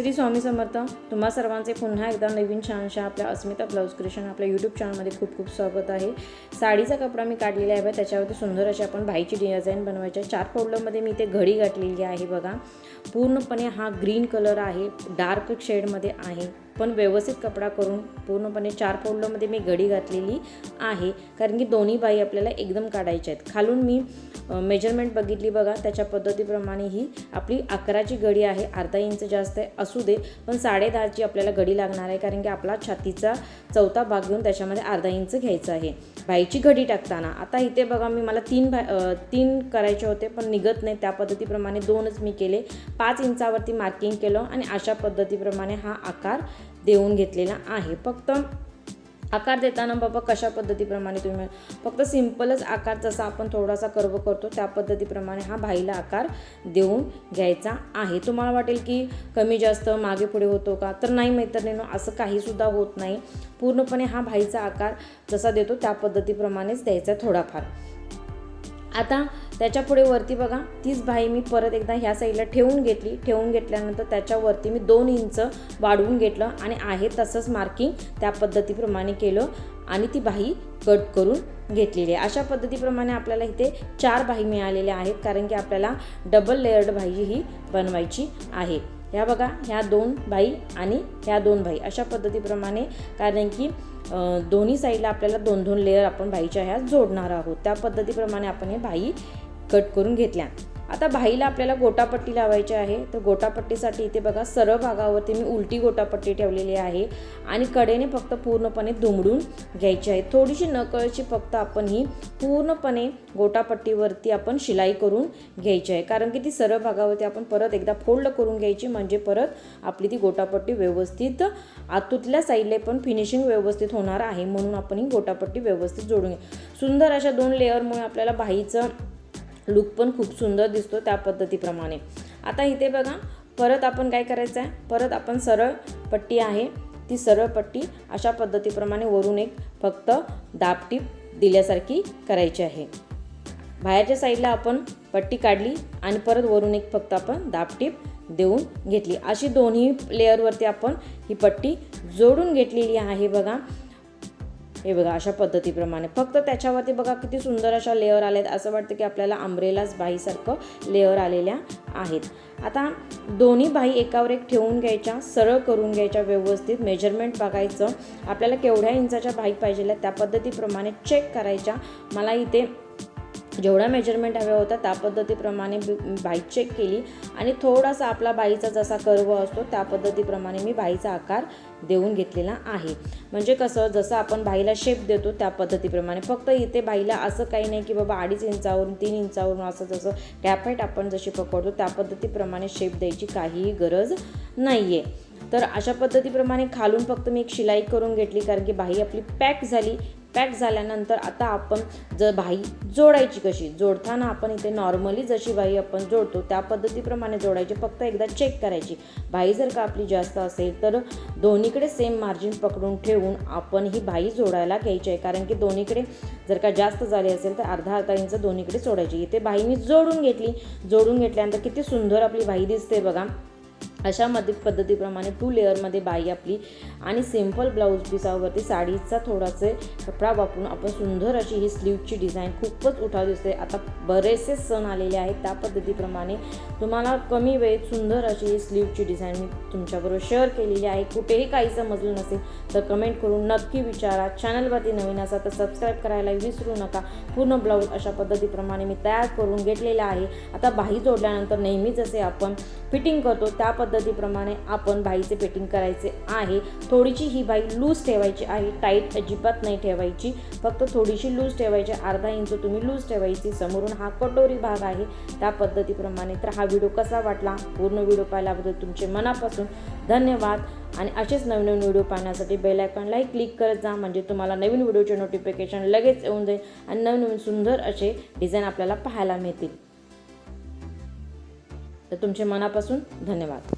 श्री स्वामी समर्थ तुम्हा सर्वांचे पुन्हा एकदा नवीन छानशा आपल्या अस्मिता ब्लाऊज क्रिएशन आपल्या यूट्यूब चॅनलमध्ये खूप खूप स्वागत आहे. साडीचा कपडा मी काढलेला आहे बघा त्याच्यावरती सुंदर अशी आपण भाईची डिझाईन बनवायची चार फोल्डरमध्ये मी ते घडी गाठलेली आहे बघा. पूर्णपणे हा ग्रीन कलर आहे डार्क शेडमध्ये आहे. पण व्यवस्थित कपडा करून पूर्णपणे चार पौलमध्ये मी घडी घातलेली आहे. कारण की दोन्ही बाई आपल्याला एकदम काढायच्या आहेत. खालून मी मेजरमेंट बघितली बघा त्याच्या पद्धतीप्रमाणे ही आपली अकराची घडी आहे. अर्धा इंच जास्त आहे असू दे पण साडेदहाची आपल्याला घडी लागणार आहे. कारण की आपला छातीचा चौथा भाग घेऊन त्याच्यामध्ये अर्धा इंच घ्यायचा आहे. बाईची घडी टाकताना आता इथे बघा मी मला तीन भा तीन करायचे होते पण निघत नाही. त्या पद्धतीप्रमाणे दोनच मी केले. पाच इंचावरती मार्किंग केलं आणि अशा पद्धतीप्रमाणे हा आकार देऊन घेतलेला आहे. फक्त आकार देताना बाबा कशा पद्धतीप्रमाणे तुम्ही फक्त सिम्पलच आकार जसा आपण थोडासा कर्व करतो त्या पद्धतीप्रमाणे हा भाईला आकार देऊन घ्यायचा आहे. तुम्हाला वाटेल की कमी जास्त मागे पुढे होतो का? तर नाही मैत्रिणीनो असं काहीसुद्धा होत नाही. पूर्णपणे हा भाईचा आकार जसा देतो त्या पद्धतीप्रमाणेच द्यायचा थोडाफार. आता त्याच्यापुढे वरती बघा तीच बाई मी परत एकदा ह्या साईडला ठेवून घेतली. ठेवून घेतल्यानंतर त्याच्यावरती मी दोन इंच वाढवून घेतलं आणि आहे तसंच मार्किंग त्या पद्धतीप्रमाणे केलं आणि ती बाही कट करून घेतलेली आहे. अशा पद्धतीप्रमाणे आपल्याला इथे चार बाही मिळालेल्या आहेत कारण की आपल्याला डबल लेअर्ड भाई ही बनवायची आहे. ह्या बघा ह्या दोन बाई आणि ह्या दोन बाई अशा पद्धतीप्रमाणे कारण की दोन्ही साईडला आपल्याला दोन दोन लेअर आपण बाईच्या ह्या जोडणार आहोत. त्या पद्धतीप्रमाणे आपण हे बाई कट करून घेतल्या. आता बाईला आपल्याला गोटापट्टी लावायची आहे. तर गोटापट्टीसाठी इथे बघा सरळ भागावरती मी उलटी गोटापट्टी ठेवलेली आहे. आणि कडेने फक्त पूर्णपणे दुमडून घ्यायची आहे. थोडीशी नकळची फक्त आपण ही पूर्णपणे गोटापट्टीवरती आपण शिलाई करून घ्यायची आहे. कारण की ती सरळ भागावरती आपण परत एकदा फोल्ड करून घ्यायची म्हणजे परत आपली ती गोटापट्टी व्यवस्थित आतूतल्या साईडला पण फिनिशिंग व्यवस्थित होणार आहे. म्हणून आपण ही गोटापट्टी व्यवस्थित जोडून घ्या. सुंदर अशा दोन लेअरमुळे आपल्याला भाईचं लुक पण खूप सुंदर दिसतो त्या पद्धतीप्रमाणे. आता इथे बघा परत आपण काय करायचं आहे परत आपण सरळ पट्टी आहे. ती सरळ पट्टी अशा पद्धतीप्रमाणे वरून एक फक्त दाबटीप दिल्यासारखी करायची आहे. बाहेरच्या साईडला आपण पट्टी काढली आणि परत वरून एक फक्त आपण दाबटीप देऊन घेतली. अशी दोन्ही लेअरवरती आपण ही पट्टी जोडून घेतलेली आहे बघा. हे बघा अशा पद्धतीप्रमाणे. फक्त त्याच्यावरती बघा किती सुंदर अशा लेअर आल्यात असं वाटतं की आपल्याला आंब्रेलाच बाईसारखं लेअर आलेल्या आहेत. आता दोन्ही बाई एकावर एक ठेवून घ्यायच्या सरळ करून घ्यायच्या व्यवस्थित. मेजरमेंट बघायचं. आपल्याला केवढ्या इंचाच्या बाई पाहिजे त्या पद्धतीप्रमाणे चेक करायच्या. मला इथे जेवढा मेजरमेंट हव्या होता त्या पद्धतीप्रमाणे बाई चेक केली. आणि थोडासा आपला बाईचा जसा कर्व असतो त्या पद्धतीप्रमाणे मी बाईचा आकार देऊन घेतलेला आहे. म्हणजे कसं जसं आपण बाईला शेप देतो त्या पद्धतीप्रमाणे. फक्त इथे बाईला असं काही नाही की बाबा अडीच इंचावरून तीन इंचावरून असं जसं टॅपेट आपण जशी पकडतो त्या पद्धतीप्रमाणे शेप द्यायची काहीही गरज नाही आहे तर अशा पद्धतीप्रमाणे खालून फक्त मी एक शिलाई करून घेतली कारण की बाई आपली पॅक झाली. पॅक झाल्यानंतर आता आपण जर बाई जोडायची कशी? जोडताना आपण इथे नॉर्मली जशी बाई आपण जोडतो त्या पद्धतीप्रमाणे जोडायची. फक्त एकदा चेक करायची. बाई जर का आपली जास्त असेल तर दोन्हीकडे सेम मार्जिन पकडून ठेवून आपण ही बाई जोडायला घ्यायची आहे. कारण की दोन्हीकडे जर का जास्त झाली असेल तर अर्धा अर्धा इंच दोन्हीकडे सोडायची. इथे बाई मी जोडून घेतली. जोडून घेतल्यानंतर किती सुंदर आपली बाई दिसते बघा. अशा मध्ये पद्धतीप्रमाणे टू लेअरमध्ये बाई आपली आणि सिंपल ब्लाऊज पिसावरती साडीचा थोडासे कपडा वापरून आपण सुंदर अशी ही स्लीवची डिझाईन खूपच उठाव दिसते. आता बरेचसे सण आलेले आहेत त्या पद्धतीप्रमाणे तुम्हाला कमी वेळेत सुंदर अशी ही स्लीवची डिझाईन मी तुमच्याबरोबर शेअर केलेली आहे. कुठेही काही समजलं नसेल तर कमेंट करून नक्की विचारा. चॅनलवरती नवीन असा तर सबस्क्राईब करायला विसरू नका. पूर्ण ब्लाऊज अशा पद्धतीप्रमाणे मी तयार करून घेतलेला आहे. आता बाही जोडल्यानंतर नेहमी जसे आपण फिटिंग करतो. त्या पद्धती पद्धतीप्रमाणे आपण बाईचे फिटिंग करायचे आहे. थोडीशी ही बाई लूज ठेवायची आहे. टाईट अजिबात नाही ठेवायची. फक्त थोडीशी लूज ठेवायची. अर्धा इंच तुम्ही लूज ठेवायची. समोरून हा कटोरी भाग आहे. त्या पद्धतीप्रमाणे तर हा व्हिडिओ कसा वाटला? पूर्ण व्हिडिओ पाहिल्याबद्दल तुमचे मनापासून धन्यवाद. आणि असेच नवीन नवीन व्हिडिओ पाहण्यासाठी बेल आयकॉनलाही क्लिक करत जा. म्हणजे तुम्हाला नवीन व्हिडिओचे नोटिफिकेशन लगेच येऊन जाईल. आणि नवीन नवीन सुंदर असे डिझाईन आपल्याला पाहायला मिळतील. तर तुमचे मनापासून धन्यवाद.